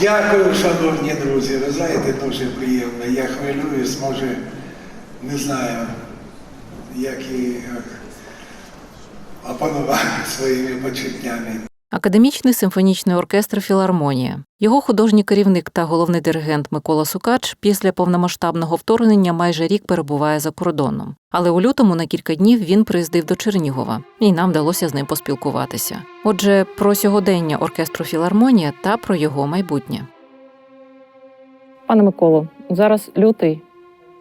Дякую, шановні друзі. Ви знаєте, дуже приємно. Я хвилююсь, може, не знаю, як і як опанувати своїми почуттями. Академічний симфонічний оркестр Філармонія. Його художній керівник та головний диригент Микола Сукач після повномасштабного вторгнення майже рік перебуває за кордоном. Але у лютому на кілька днів він приїздив до Чернігова, і нам вдалося з ним поспілкуватися. Отже, про сьогодення оркестру Філармонія та про його майбутнє. Пане Миколу, зараз лютий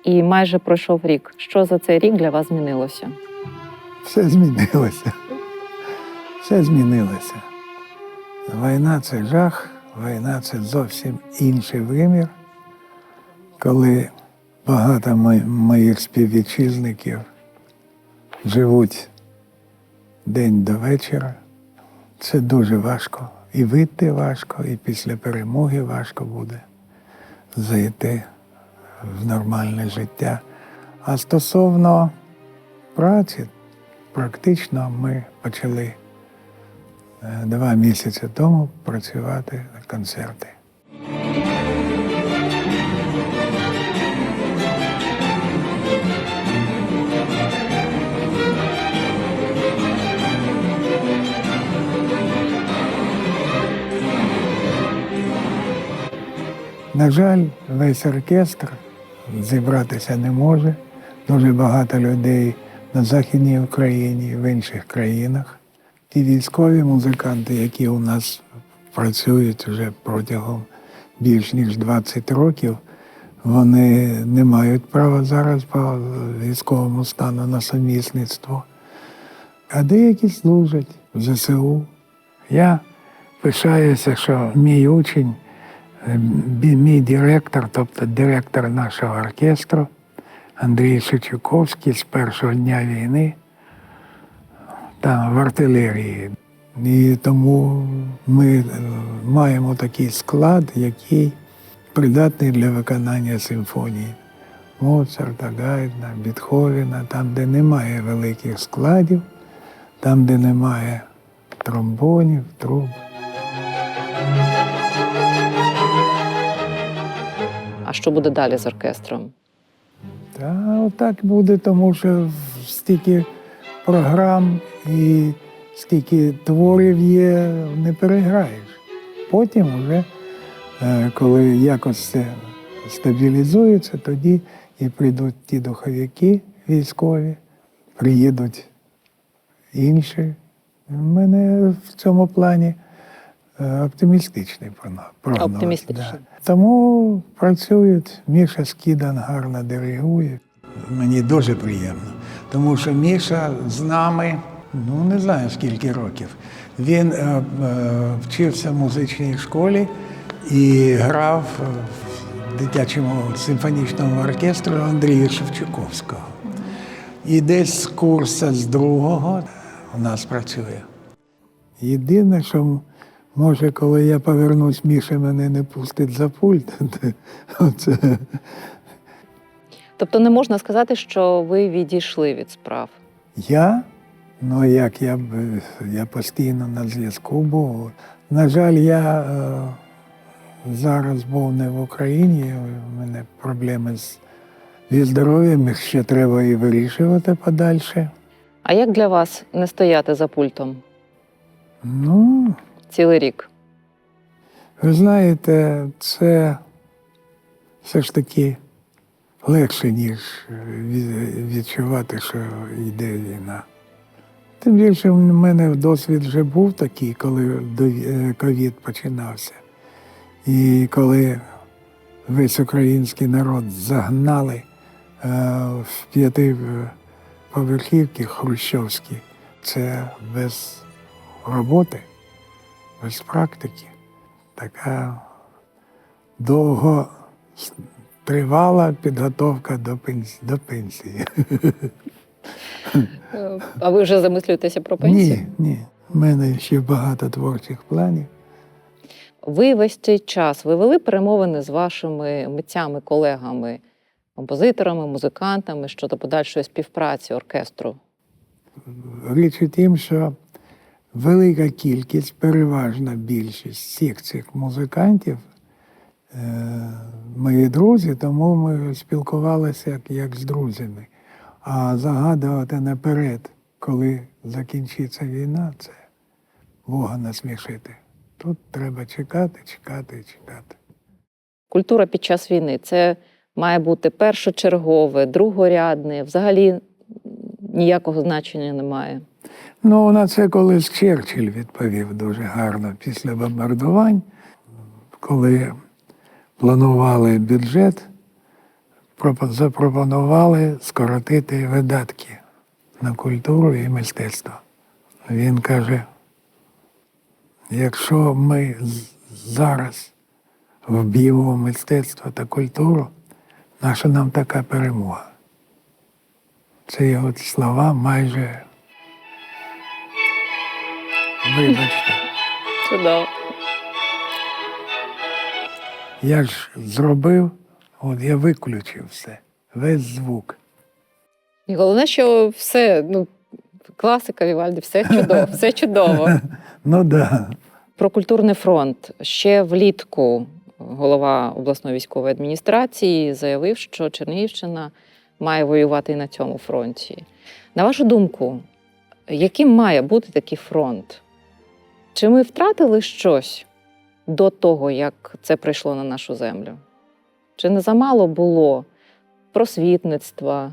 і майже пройшов рік. Що за цей рік для вас змінилося? Все змінилося. Все змінилося. Війна це жах, війна це зовсім інший вимір, коли багато моїх співвітчизників живуть день до вечора. Це дуже важко. І вийти важко, і після перемоги важко буде зайти в нормальне життя. А стосовно праці, практично ми почали два місяці тому працювати на концерти. На жаль, весь оркестр зібратися не може. Дуже багато людей на Західній Україні, в інших країнах. Ті військові музиканти, які у нас працюють вже протягом більш ніж 20 років, вони не мають права зараз по військовому стану на сумісництво. А деякі служать в ЗСУ. Я пишаюся, що мій учень, е, мій директор, тобто директор нашого оркестру, Андрій Шевчуковський з першого дня війни там в артилерії. І тому ми е, маємо такий склад, який придатний для виконання симфонії. Моцарта, Гайдна, Бетховена, там, де немає великих складів, там, де немає тромбонів, труб. А що буде далі з оркестром? Та отак буде, тому що стільки програм і скільки творів є, не переграєш. Потім, вже, е, коли якось це стабілізується, тоді і прийдуть ті духовики військові, приїдуть інші. У мене в цьому плані е, оптимістичний прогноз. прогноз, Оптимістичний. Да. Тому працюють. Міша Скідан гарно диригує. Мені дуже приємно, тому що Міша з нами, ну не знаю скільки років. Він е, е, вчився в музичній школі і грав в дитячому симфонічному оркестрі Андрія Шевчуковського. І десь з курсу з другого у нас працює. Єдине, що може, коли я повернусь, Міша мене не пустить за пульт. Оце Тобто не можна сказати, що ви відійшли від справ. Я? Ну як я я постійно на зв'язку був. На жаль, я е, зараз був не в Україні. У мене проблеми з, зі здоров'ям, їх ще треба і вирішувати подальше. А як для вас не стояти за пультом Ну, цілий рік? ви знаєте, це все ж таки легше, ніж відчувати, що йде війна. Тим більше в мене досвід вже був такий, коли е, ковід починався. І коли весь український народ загнали е, в п'ятиповерхівки хрущовські, це без роботи, без практики. Така довго тривала підготовка до пенсії. До пенсії. А ви вже замислюєтеся про пенсію? Ні, ні. У мене ще багато творчих планів. Ви весь цей час ви вели перемовини з вашими митцями, колегами, композиторами, музикантами щодо подальшої співпраці оркестру. Річ у тім, що велика кількість, переважна більшість всіх цих музикантів е, мої друзі, тому ми спілкувалися як, як з друзями. А загадувати наперед, коли закінчиться війна, це Бога насмішити. Тут треба чекати, чекати, чекати. Культура під час війни це має бути першочергове, другорядне, взагалі ніякого значення немає. Ну, на це колись Черчилль відповів дуже гарно після бомбардувань, коли планували бюджет, запропонували скоротити видатки на культуру і мистецтво. Він каже: якщо ми зараз вб'ємо мистецтво та культуру, наша нам така перемога. Це його слова майже Вибачте, Чудово. Я ж зробив, от я виключив все, весь звук. І головне, що все, ну, класика Вівальді, все чудово, все чудово. Ну да. Про культурний фронт ще влітку голова обласної військової адміністрації заявив, що Чернігівщина має воювати і на цьому фронті. На вашу думку, яким має бути такий фронт? Чи ми втратили щось до того, як це прийшло на нашу землю? Чи не замало було просвітництва е,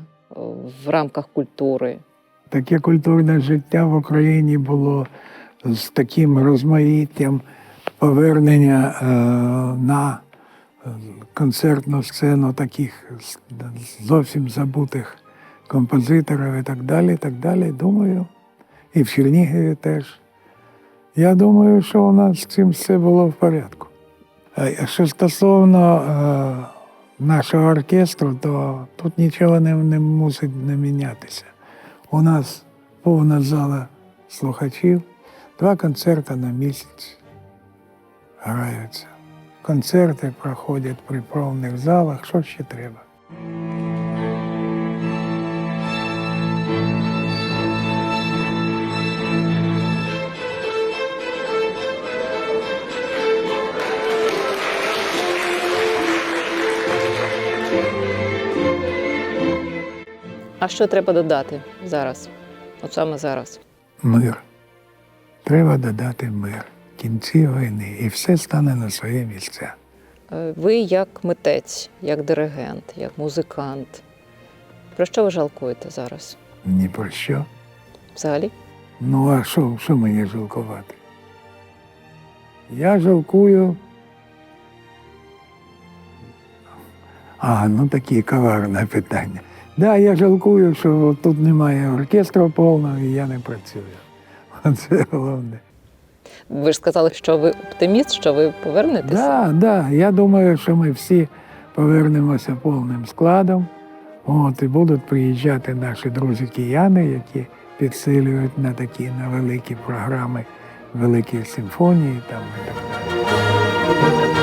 в рамках культури? Таке культурне життя в Україні було з таким розмаїттям повернення е, на е, концертну сцену таких зовсім забутих композиторів і так далі. так далі. Думаю, і в Чернігові теж. Я думаю, що у нас з цим все було в порядку. Що стосовно е, нашого оркестру, то тут нічого не, не мусить не мінятися. У нас повна зала слухачів, два концерти на місяць граються. Концерти проходять при повних залах. Що ще треба? А що треба додати зараз? От саме зараз. Мир. Треба додати мир кінці війни, і все стане на своє місце. Е, Ви як митець, як диригент, як музикант. Про що ви жалкуєте зараз? Ні про що. Взагалі? Ну, а що, що мені жалкувати? Я жалкую. А, ну таке коварне питання. Да, я жалкую, що тут немає оркестру повного і я не працюю. Це головне. Ви ж сказали, що ви оптиміст, що ви повернетеся. Да, да. Я думаю, що ми всі повернемося повним складом. От, і будуть приїжджати наші друзі кияни, які підсилюють на такі на великі програми, великі симфонії там і так далі.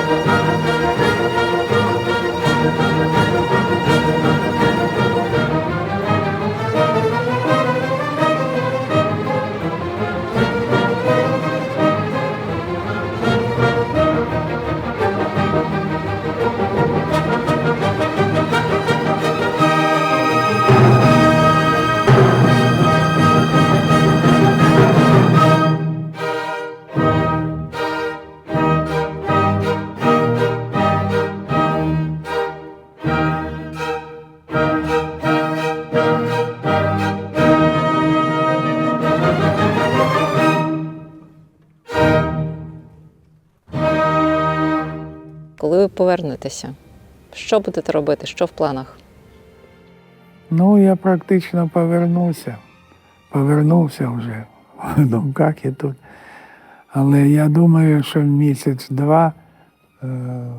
Коли ви повернетеся, що будете робити? Що в планах? Ну, я практично повернувся. Повернувся вже в думках і тут. Але я думаю, що місяць-два е,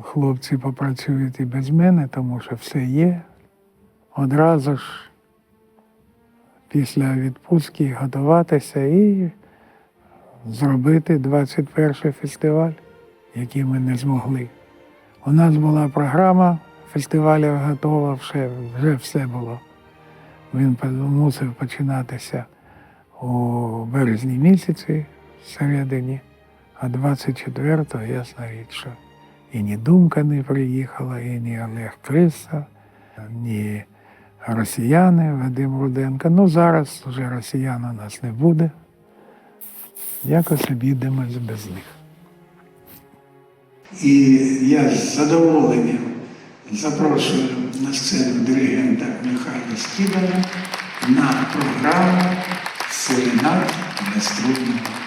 хлопці попрацюють і без мене, тому що все є. Одразу ж після відпустки готуватися і зробити 21 й фестиваль, який ми не змогли. У нас була програма фестивалю готова, вже, вже все було. Він мусив починатися у березні місяці, всередині, а 24-го, ясна річ, що і ні Думка не приїхала, і ні Олег Криса, ні росіяни Вадим Руденко. Ну зараз вже росіян у нас не буде. Якось обійдемось без них. І я з задоволенням запрошую на сцену диригента Михайла Скібана на програму Серенад безтрудного.